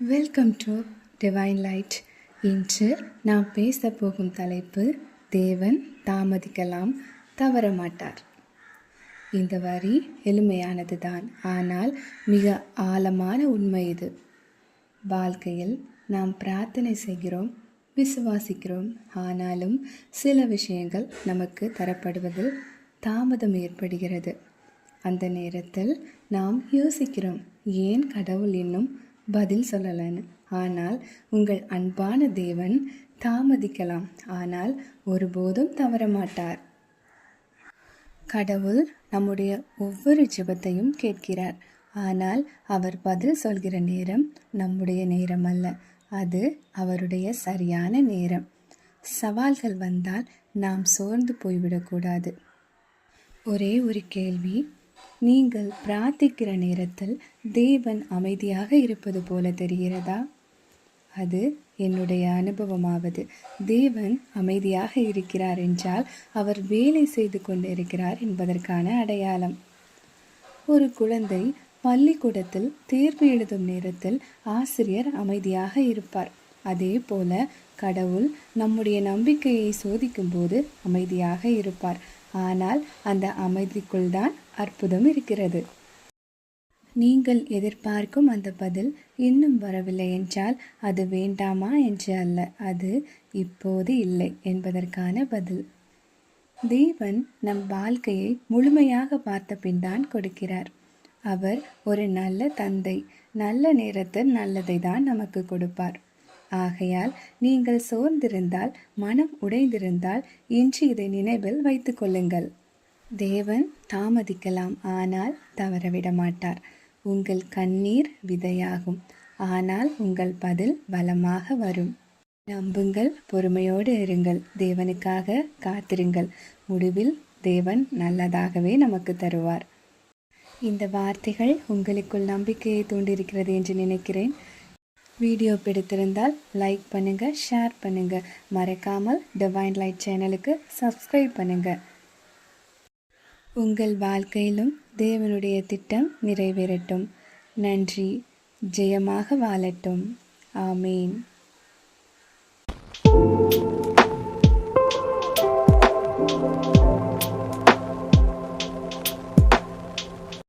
Welcome to divine light இன்று நாம் பேச போகும் தலைப்பு தேவன் தாமதிக்கலாம் தவற மாட்டார் இந்த வரி எளிமையானது தான் ஆனால் மிக ஆழமான உண்மை இது. வாழ்க்கையில் நாம் பிரார்த்தனை செய்கிறோம் விசுவாசிக்கிறோம். ஆனாலும் சில விஷயங்கள் நமக்கு தரப்படுவதில் தாமதம் ஏற்படுகிறது. அந்த நேரத்தில் நாம் யோசிக்கிறோம் ஏன் கடவுள் இன்னும் பதில் சொல்லலைன்னு ஆனால் உங்கள் அன்பான தேவன் தாமதிக்கலாம். ஆனால் ஒருபோதும் தவற மாட்டார். கடவுள் நம்முடைய ஒவ்வொரு ஜெபத்தையும் கேட்கிறார். ஆனால் அவர் பதில் சொல்கிற நேரம் நம்முடைய நேரம் அல்ல அது அவருடைய சரியான நேரம். சவால்கள் வந்தால் நாம் சோர்ந்து போய்விடக்கூடாது. ஒரே ஒரு கேள்வி நீங்கள் பிரார்த்திக்கிற நேரத்தில் தேவன் அமைதியாக இருப்பது போல தெரிகிறதா? அது என்னுடைய அனுபவமாவது. தேவன் அமைதியாக இருக்கிறார் என்றால் அவர் வேலை செய்து கொண்டிருக்கிறார் என்பதற்கான அடையாளம். ஒரு குழந்தை பள்ளிக்கூடத்தில் தேர்வு எழுதும் நேரத்தில் ஆசிரியர் அமைதியாக இருப்பார். அதே போல கடவுள் நம்முடைய நம்பிக்கையை சோதிக்கும் போது அமைதியாக இருப்பார். ஆனால் அந்த அமைதிக்குள் தான் அற்புதம் இருக்கிறது. நீங்கள் எதிர்பார்க்கும் அந்த பதில் இன்னும் வரவில்லை என்றால் அது வேண்டாமா என்று அல்ல அது இப்போது இல்லை என்பதற்கான பதில். தேவன் நம் வாழ்க்கையை முழுமையாக பார்த்த பின் தான் கொடுக்கிறார். அவர் ஒரு நல்ல தந்தை நல்ல நேரத்தில் நல்லதை தான் நமக்கு கொடுப்பார். ஆகையால் நீங்கள் சோர்ந்திருந்தால் மனம் உடைந்திருந்தால் இன்று இதை நினைவில் வைத்து கொள்ளுங்கள். தேவன் தாமதிக்கலாம் ஆனால் தவறவிட மாட்டார் உங்கள் கண்ணீர் விதையாகும் ஆனால் உங்கள் பதில் பலமாக வரும். நம்புங்கள் பொறுமையோடு இருங்கள் தேவனுக்காக காத்திருங்கள். முடிவில் தேவன் நல்லதாகவே நமக்கு தருவார். இந்த வார்த்தைகள் உங்களுக்குள் நம்பிக்கையை தூண்டியிருக்கிறது என்று நினைக்கிறேன். வீடியோ பிடித்திருந்தால் லைக் பண்ணுங்கள் ஷேர் பண்ணுங்கள் மறக்காமல் டிவைன் லைட் சேனலுக்கு சப்ஸ்கிரைப் பண்ணுங்கள் உங்கள் வாழ்க்கையிலும் தேவனுடைய திட்டம் நிறைவேறட்டும். நன்றி. ஜெயமாக வாழட்டும். ஆமீன். thank